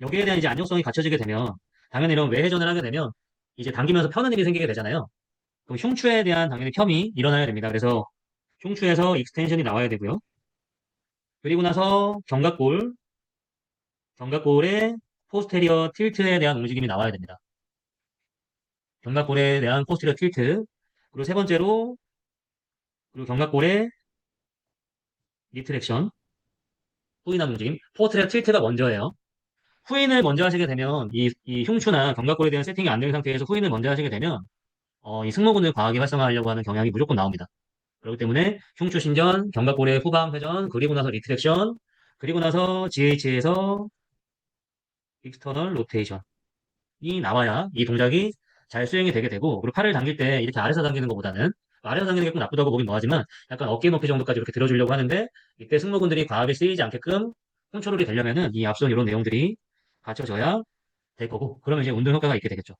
여기에 대한 이제 안정성이 갖춰지게 되면 당연히 이런 외회전을 하게 되면 이제 당기면서 펴는 힘이 생기게 되잖아요. 그럼 흉추에 대한 당연히 펴이 일어나야 됩니다. 그래서 흉추에서 익스텐션이 나와야 되고요. 그리고 나서 견갑골, 견갑골의 포스테리어 틸트에 대한 움직임이 나와야 됩니다. 견갑골에 대한 포스테리어 틸트. 그리고 세 번째로 그리고 견갑골의 리트렉션, 후인하는 움직임. 포스테리어 틸트가 먼저예요. 후인을 먼저 하시게 되면 이, 이 흉추나 견갑골에 대한 세팅이 안 된 상태에서 후인을 먼저 하시게 되면 어, 이 승모근을 과하게 활성화하려고 하는 경향이 무조건 나옵니다. 그렇기 때문에 흉추 신전, 견갑골의 후방 회전, 그리고 나서 리트렉션, 그리고 나서 GH에서 익스터널 로테이션이 나와야 이 동작이 잘 수행이 되게 되고 그리고 팔을 당길 때 이렇게 아래서 당기는 것보다는 아래서 당기는 게꼭 나쁘다고 보긴 뭐하지만 약간 어깨 높이 정도까지 이렇게 들어주려고 하는데 이때 승모근들이 과하게 쓰이지 않게끔 컨트롤이 되려면은 이 앞선 이런 내용들이 갖춰져야 될 거고 그러면 이제 운동 효과가 있게 되겠죠.